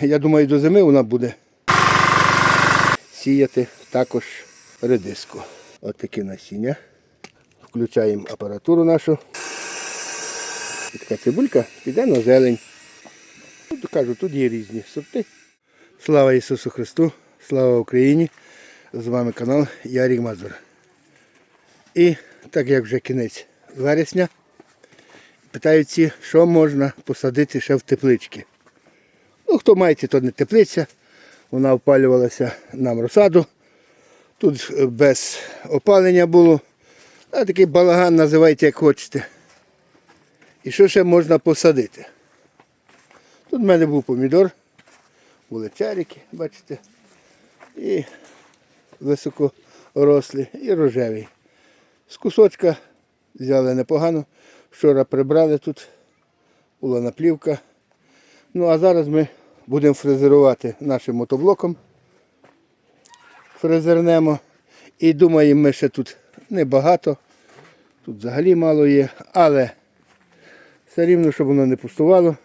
Я думаю, до зими вона буде сіяти також редиску. От таке насіння. Включаємо апаратуру нашу. І така цибулька піде на зелень. Тут кажу, тут є різні сорти. Слава Ісусу Христу, слава Україні! З вами канал Ярік Мазур. І так як вже кінець вересня, питають всі, що можна посадити ще в теплички. Ну, хто має, то не теплиця. Вона опалювалася нам розсаду. Тут е, без опалення було. А такий балаган називайте як хочете. І що ще можна посадити? Тут в мене був помідор, були чарики, бачите, і високорослі, і рожевий. З кусочка взяли непогано. Вчора прибрали тут, була наплівка. Ну а зараз ми будемо фрезерувати нашим мотоблоком. Фрезернемо. І думаємо, ми ще тут небагато. Тут взагалі мало є, але все рівно, щоб воно не пустувало.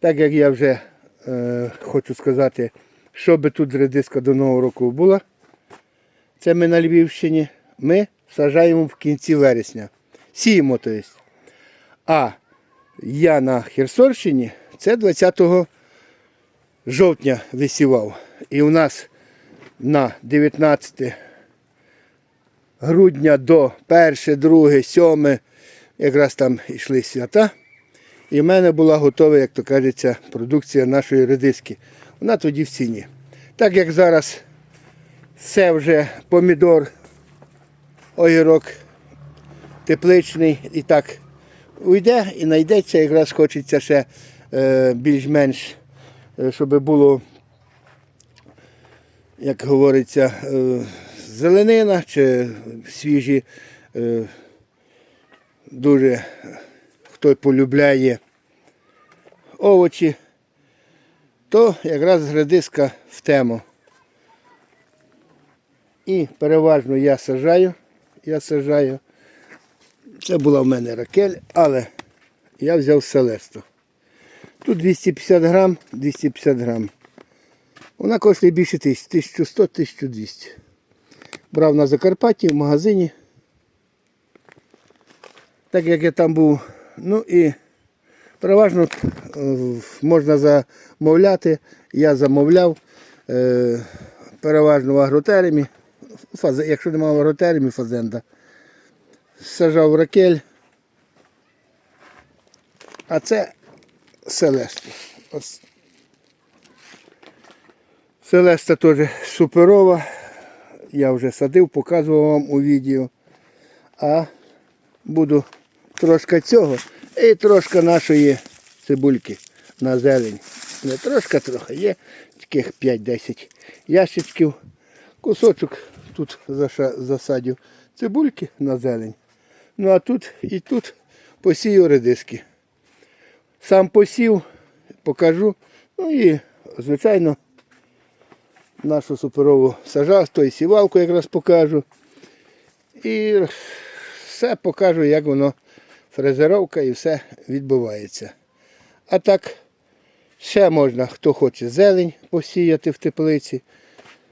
Так як я вже е, хочу сказати, що би тут редиска до Нового року була, це ми на Львівщині, ми сажаємо в кінці вересня. Сіємо, то є. А я на Херсонщині це 20 жовтня висівав. І у нас на 19 грудня до 1, 2, 7, якраз там йшли свята. І в мене була готова, як то кажеться, продукція нашої редиски. Вона тоді в ціні. Так як зараз все вже помідор, огірок тепличний і так уйде і знайдеться, якраз хочеться ще е, більш-менш, е, щоб було, як говориться, е, зеленина чи свіжі, дуже хто полюбляє овочі, то якраз редиска в тему. І переважно я сажаю, я сажаю. Це була в мене ракель, але я взяв селесту. Тут 250 грам, 250 грам. Вона коштує більше тисяч, 1100-1200. Брав на Закарпатті в магазині. Так як я там був. Ну і переважно е, можна замовляти. Я замовляв е, переважно в агротеремі. Якщо немає в агротеремі, фазенда. Сажав ракель. А це Селеста. Ось. Селеста теж суперова. Я вже садив, показував вам у відео. А буду трошки цього і трошки нашої цибульки на зелень. Не трошки трохи, є таких 5-10 ящичків. Кусочок тут засадю цибульки на зелень. Ну а тут і тут посію редиски. Сам посів, покажу. Ну і, звичайно, нашу суперову сажав, то і сівалку якраз покажу. І все покажу, як воно фрезеровка і все відбувається. А так, ще можна, хто хоче зелень посіяти в теплиці.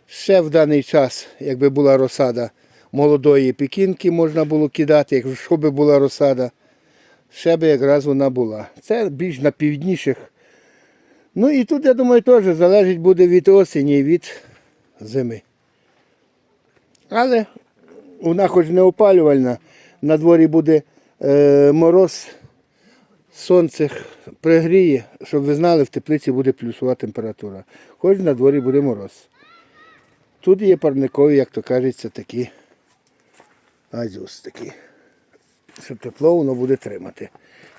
Ще в даний час, якби була розсада молодої пекінки, можна було кидати, якщо би була розсада, ще би якраз вона була. Це більш на півдніших. Ну і тут, я думаю, теж залежить буде від осені і від зими. Але вона хоч не опалювальна, на дворі буде е, мороз, сонце пригріє, щоб ви знали, в теплиці буде плюсова температура. Хоч на дворі буде мороз. Тут є парникові, як то кажеться, такі азюс такі. Щоб тепло воно буде тримати.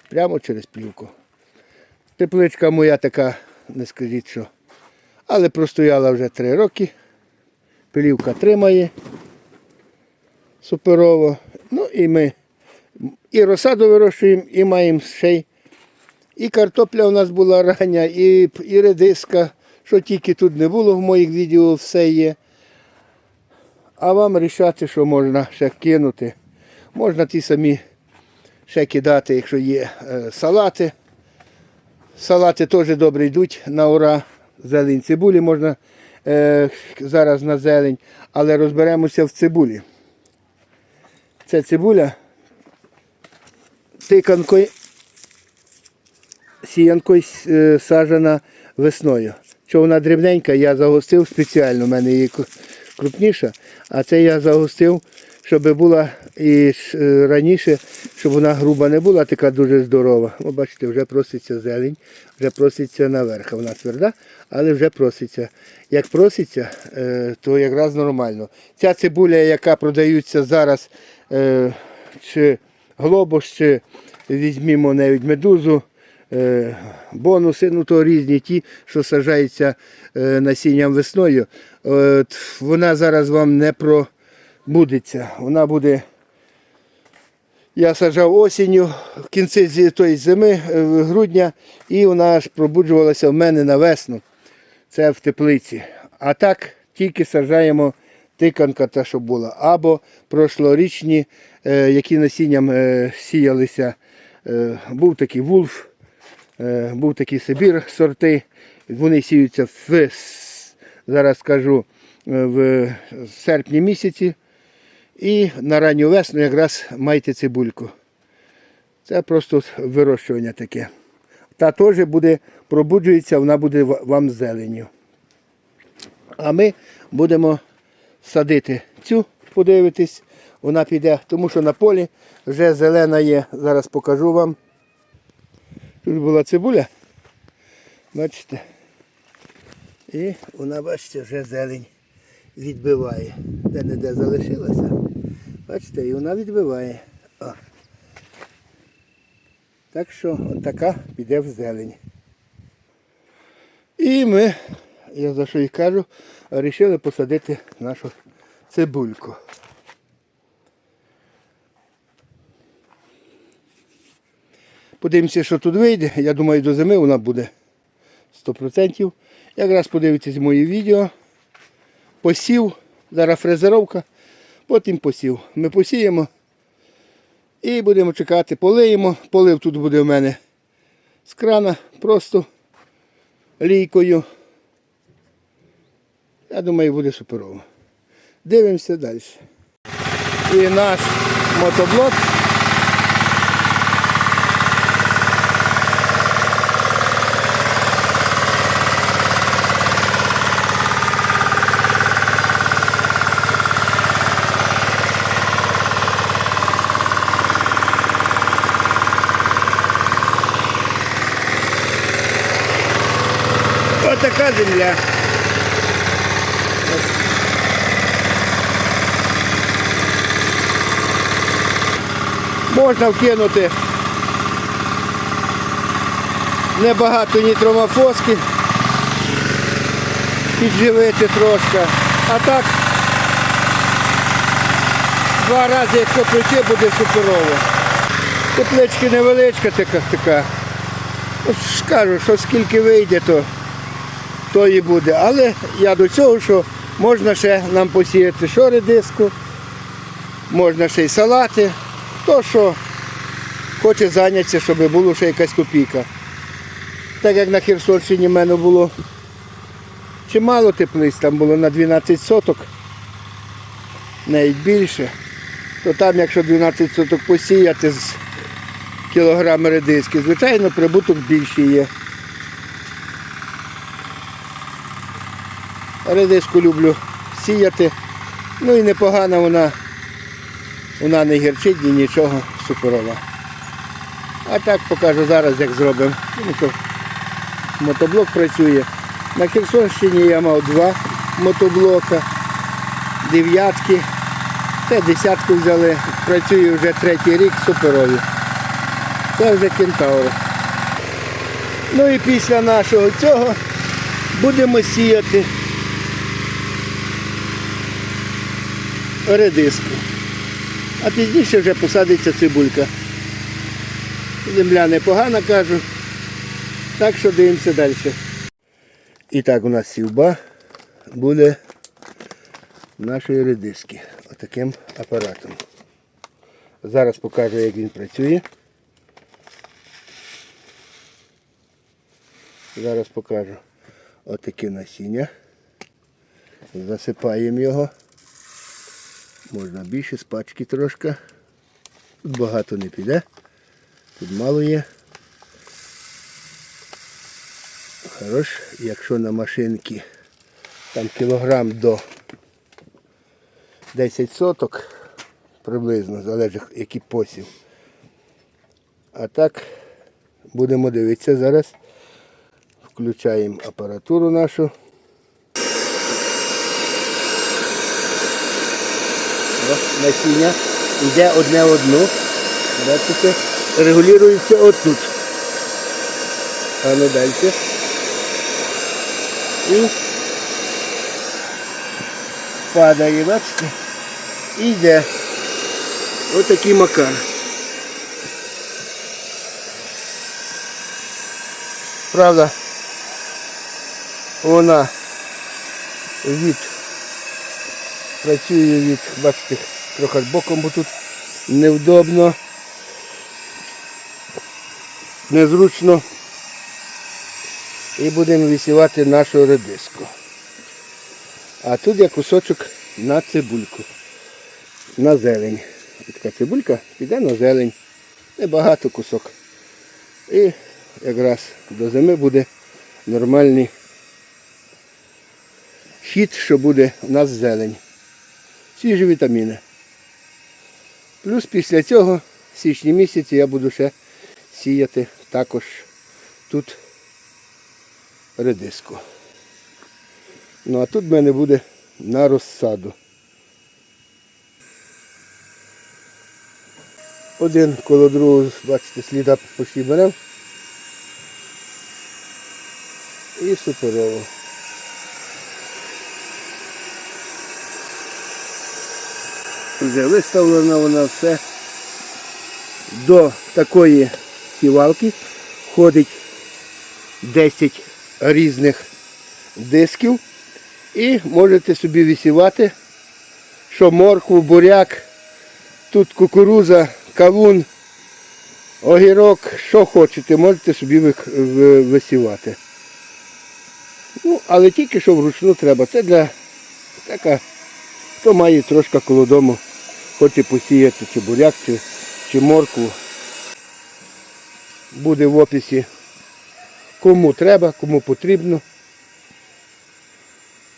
Прямо через плівку. Тепличка моя така, не скажіть що. Але простояла вже три роки. Плівка тримає суперово. Ну і ми і розсаду вирощуємо, і маємо ще й. І картопля у нас була рання, і, і редиска, що тільки тут не було в моїх відео, все є. А вам рішати, що можна ще кинути. Можна ті самі ще кидати, якщо є е, салати. Салати теж добре йдуть на ура. Зелень цибулі можна е, зараз на зелень, але розберемося в цибулі. Це цибуля тиканкою, сіянкою е, саджена весною. Що вона дрібненька, я загустив спеціально, в мене її крупніша, а це я загустив, щоб була і е, раніше, щоб вона груба не була, така дуже здорова. Ви бачите, вже проситься зелень, вже проситься наверх. Вона тверда, але вже проситься. Як проситься, е, то якраз нормально. Ця цибуля, яка продається зараз, е, чи глобус, чи візьмімо навіть медузу, бонуси, ну то різні ті, що саджаються е, насінням весною. От, вона зараз вам не пробудеться. Вона буде. Я саджав осінню в кінці тої зими, е, грудня, і вона аж пробуджувалася в мене на весну. Це в теплиці. А так тільки саджаємо тиканка та, що була. Або прошлорічні, е, які насінням е, сіялися. Е, був такий вулф, е, був такий Сибір сорти. Вони сіються в, зараз скажу, е, в серпні місяці. І на ранню весну якраз майте цибульку. Це просто вирощування таке. Та теж буде, пробуджується, вона буде вам зеленю. А ми будемо садити цю, подивитись, вона піде, тому що на полі вже зелена є. Зараз покажу вам. Тут була цибуля. Бачите? І вона, бачите, вже зелень відбиває. Де-не-де залишилася. Бачите, і вона відбиває. О. Так що така піде в зелень. І ми, я за що і кажу, вирішили посадити нашу цибульку. Подивимося, що тут вийде. Я думаю, до зими вона буде 100%. Якраз подивитесь мої відео. Посів, зараз фрезеровка, потім посів. Ми посіємо і будемо чекати, полиємо. Полив тут буде в мене з крана, просто лійкою. Я думаю, буде суперово. Дивимося далі. І наш мотоблок. Отака земля. Можна вкинути небагато нітромофоски, підживити трошки. А так два рази, якщо прийти, буде суперово. Теплички невеличка така така. Ж що скільки вийде, то, то і буде. Але я до цього, що можна ще нам посіяти що редиску, можна ще й салати. То, що хоче зайнятися, щоб було ще якась копійка. Так як на Херсонщині в мене було чимало теплиць, там було на 12 соток, навіть більше, то там, якщо 12 соток посіяти з кілограми редиски, звичайно, прибуток більший є. Редиску люблю сіяти. Ну і непогана вона, вона не гірчить ні нічого суперова. А так покажу зараз, як зробимо. Ну, що мотоблок працює. На Херсонщині я мав два мотоблока, дев'ятки, та десятку взяли. Працює вже третій рік суперові. Це вже кентаври. Ну і після нашого цього будемо сіяти редиску. А пізніше вже посадиться цибулька. Земля непогана, кажу. Так що дивимося далі. І так у нас сівба буде нашої редиски. Отаким апаратом. Зараз покажу, як він працює. Зараз покажу. Отаке насіння. Засипаємо його. Можна більше з пачки трошки. Тут багато не піде. Тут мало є. Хорош, якщо на машинки там кілограм до 10 соток приблизно, залежить який посів. А так будемо дивитися зараз. Включаємо апаратуру нашу. Насіння йде одне одну. Бачите, регулюється отут. А ну далі. І падає, бачите? І йде. Отакий макар. Правда, вона від працює від, бачите, трохи боком, бо тут невдобно, незручно. І будемо висівати нашу редиску. А тут є кусочок на цибульку. На зелень. Така цибулька піде на зелень. Небагато кусок. І якраз до зими буде нормальний хід, що буде у нас зелень. Свіжі вітаміни. Плюс після цього в січні місяці я буду ще сіяти також тут редиску. Ну а тут в мене буде на розсаду. Один коло другого, бачите, сліда почти беремо. І суперово. Вже виставлена вона все. До такої сівалки входить 10 різних дисків. І можете собі висівати, що моркву, буряк, тут кукуруза, кавун, огірок, що хочете, можете собі висівати. Ну, але тільки що вручну треба. Це для така, хто має трошки коло дому, хоче посіяти чи буряк, чи, чи моркву. Буде в описі. Кому треба, кому потрібно.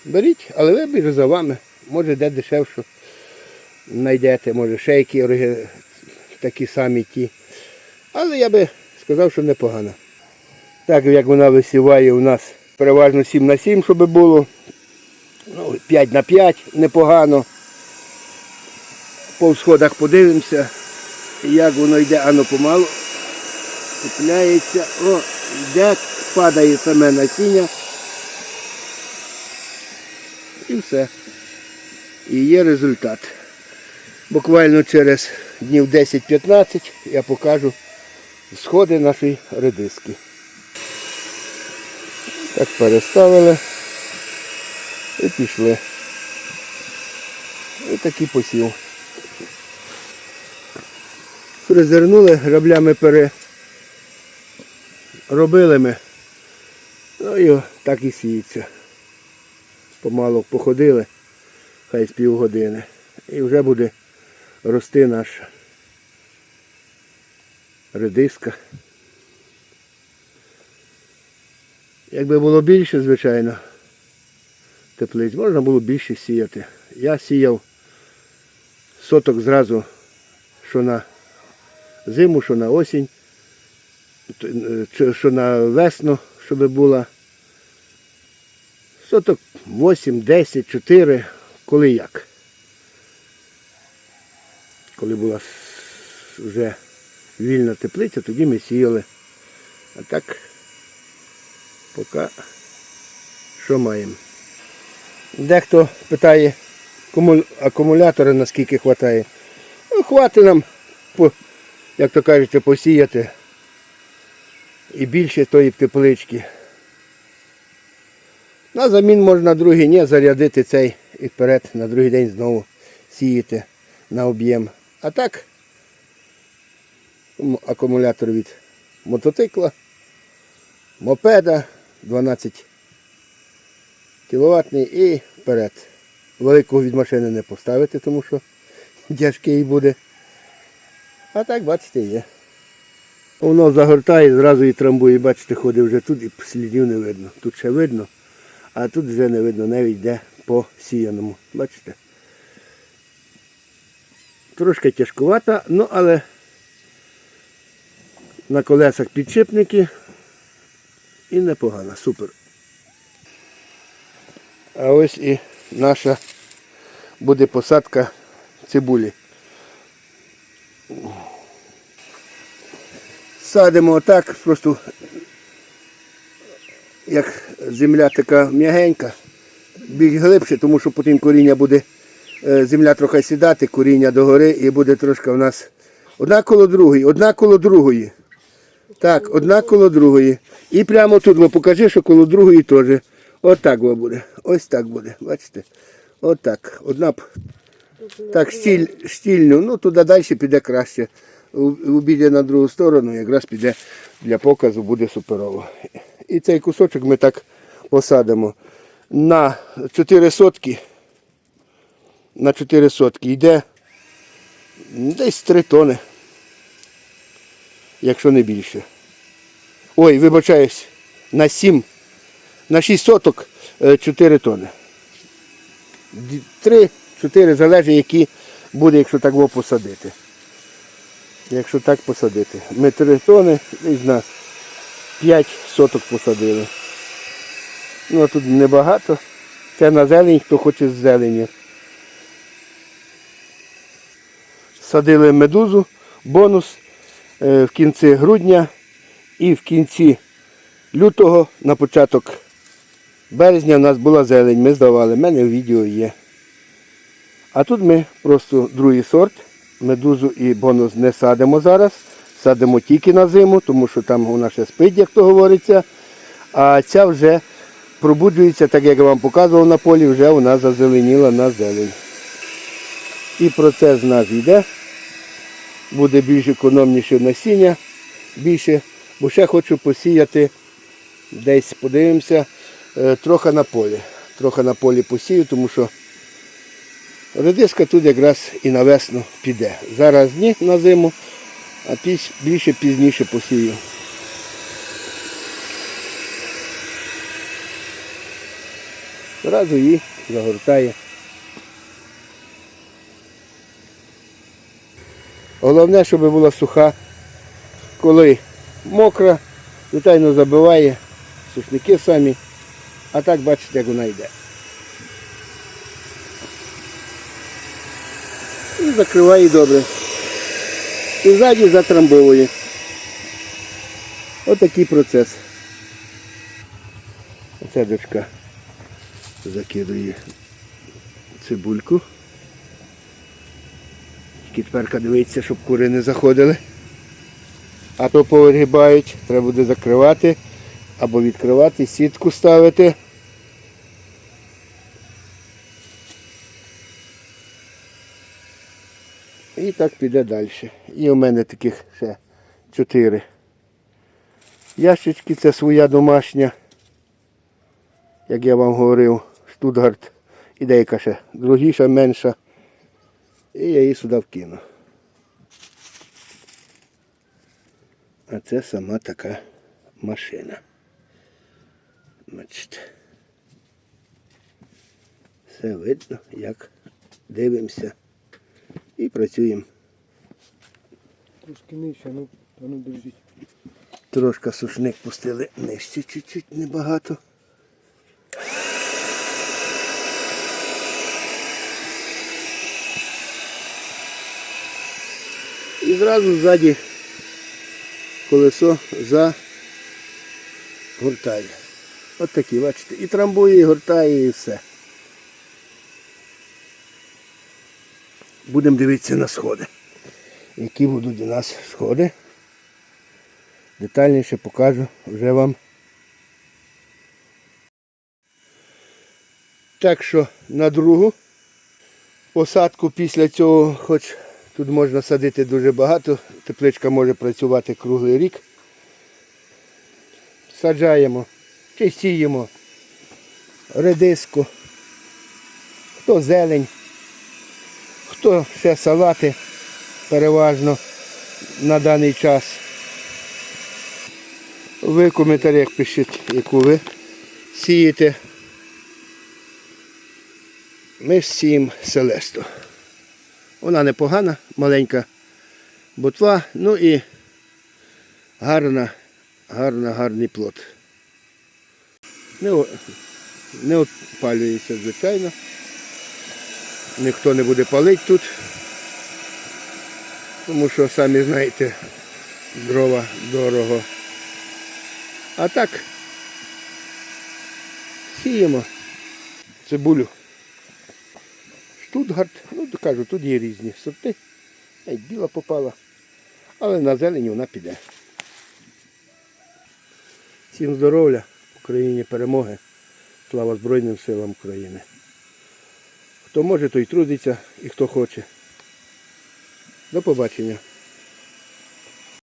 Беріть, але вибір за вами. Може де дешевше знайдете, може які такі самі ті. Але я би сказав, що непогано. Так як вона висіває у нас переважно 7 на 7, щоб було. Ну, 5 на 5 непогано. По сходах подивимося, як воно йде, ано помалу. Купляється, о, йде, падає саме насіння. І все. І є результат. Буквально через днів 10-15 я покажу сходи нашої редиски. Так переставили і пішли. І такий посів. Призирнули, граблями переробили ми. Ну і так і сіється. Помало походили, хай з півгодини. І вже буде рости наша редиска. Якби було більше, звичайно, теплиць, можна було більше сіяти. Я сіяв соток зразу, що на зиму, що на осінь, е, що на весну, щоб була. Соток 8, 10, 4, коли як. Коли була вже вільна теплиця, тоді ми сіяли. А так поки що маємо. Дехто питає, акумулятора наскільки вистачає. Ну, хватить нам, по, як то кажете, посіяти. І більше тої теплички. На замін можна другий день зарядити цей і вперед, на другий день знову сіяти на об'єм. А так акумулятор від мотоцикла, мопеда, 12 кіловатний і вперед. Великого від машини не поставити, тому що тяжкий буде. А так, бачите, є. Воно загортає, зразу і трамбує, бачите, ходить вже тут і слідів не видно. Тут ще видно, а тут вже не видно, навіть де по сіяному. Бачите? Трошки тяжкувата, ну але на колесах підшипники і непогано, супер. А ось і наша буде посадка цибулі. Садимо отак, просто як земля така м'ягенька, більш глибше, тому що потім коріння буде, е, земля трохи сідати, коріння догори і буде трошки у нас одна коло другої, одна коло другої. Так, одна коло другої. І прямо тут ви покажи, що коло другої теж. Отак во буде. Ось так буде. Бачите? Отак. Одна б так штіль, штільну, ну туди далі піде краще. Обійде на другу сторону, якраз піде для показу, буде суперово. І цей кусочок ми так посадимо. На 4 сотки. На 4 сотки йде десь 3 тони якщо не більше. Ой, вибачаюсь, на 7, на 6 соток 4 тони. 3-4 залежить, які буде, якщо так його посадити. Якщо так посадити. Ми 3 тони, десь на 5 соток посадили. Ну а тут небагато. Це на зелень, хто хоче з зелені. Садили медузу, бонус е, в кінці грудня і в кінці лютого на початок березня у нас була зелень, ми здавали, в мене відео є. А тут ми просто другий сорт, медузу і бонус не садимо зараз, садимо тільки на зиму, тому що там вона ще спить, як то говориться. А ця вже пробуджується, так як я вам показував на полі, вже вона зазеленіла на зелень. І процес в нас йде буде більш економніше насіння, більше, бо ще хочу посіяти десь, подивимося, е, трохи на полі. Трохи на полі посію, тому що редиска тут якраз і на весну піде. Зараз ні на зиму, а більше пізніше посію. Зразу її загортає. Головне, щоб була суха. Коли мокра, звичайно забиває сушники самі. А так бачите, як вона йде. Закриває добре. І ззаді затрамбовує. Отакий процес. Оця дочка закидує цибульку. Тепер дивиться, щоб кури не заходили. А то повигрібають, треба буде закривати або відкривати, сітку ставити. І так піде далі. І у мене таких ще чотири. Ящички це своя домашня, як я вам говорив, Штутгарт. І деяка ще другіша, менша. І я її сюди вкину. А це сама така машина. Бачите. Все видно, як дивимося і працюємо. Трошки нижче, ну, ну держіть. Трошки сушник пустили нижче, чуть-чуть небагато. І зразу ззаді колесо загортає. От такі, бачите, і трамбує, і гортає, і все. Будемо дивитися на сходи. Які будуть у нас сходи. Детальніше покажу вже вам. Так що на другу посадку після цього, хоч тут можна садити дуже багато, тепличка може працювати круглий рік. Саджаємо чи сіємо редиску, хто зелень, хто ще салати переважно на даний час. Ви в коментарях пишіть, яку ви сієте. Ми сіємо селесту. Вона непогана, маленька ботва, ну і гарна, гарна, гарний плод. Не, не опалюється, звичайно. Ніхто не буде палити тут. Тому що самі знаєте, дрова дорого. А так сіємо цибулю. Штутгарт, ну кажу, тут є різні сорти. Ей, біла попала. Але на зелені вона піде. Всім здоров'я, Україні перемоги. Слава Збройним силам України. Хто може, той трудиться і хто хоче. До побачення.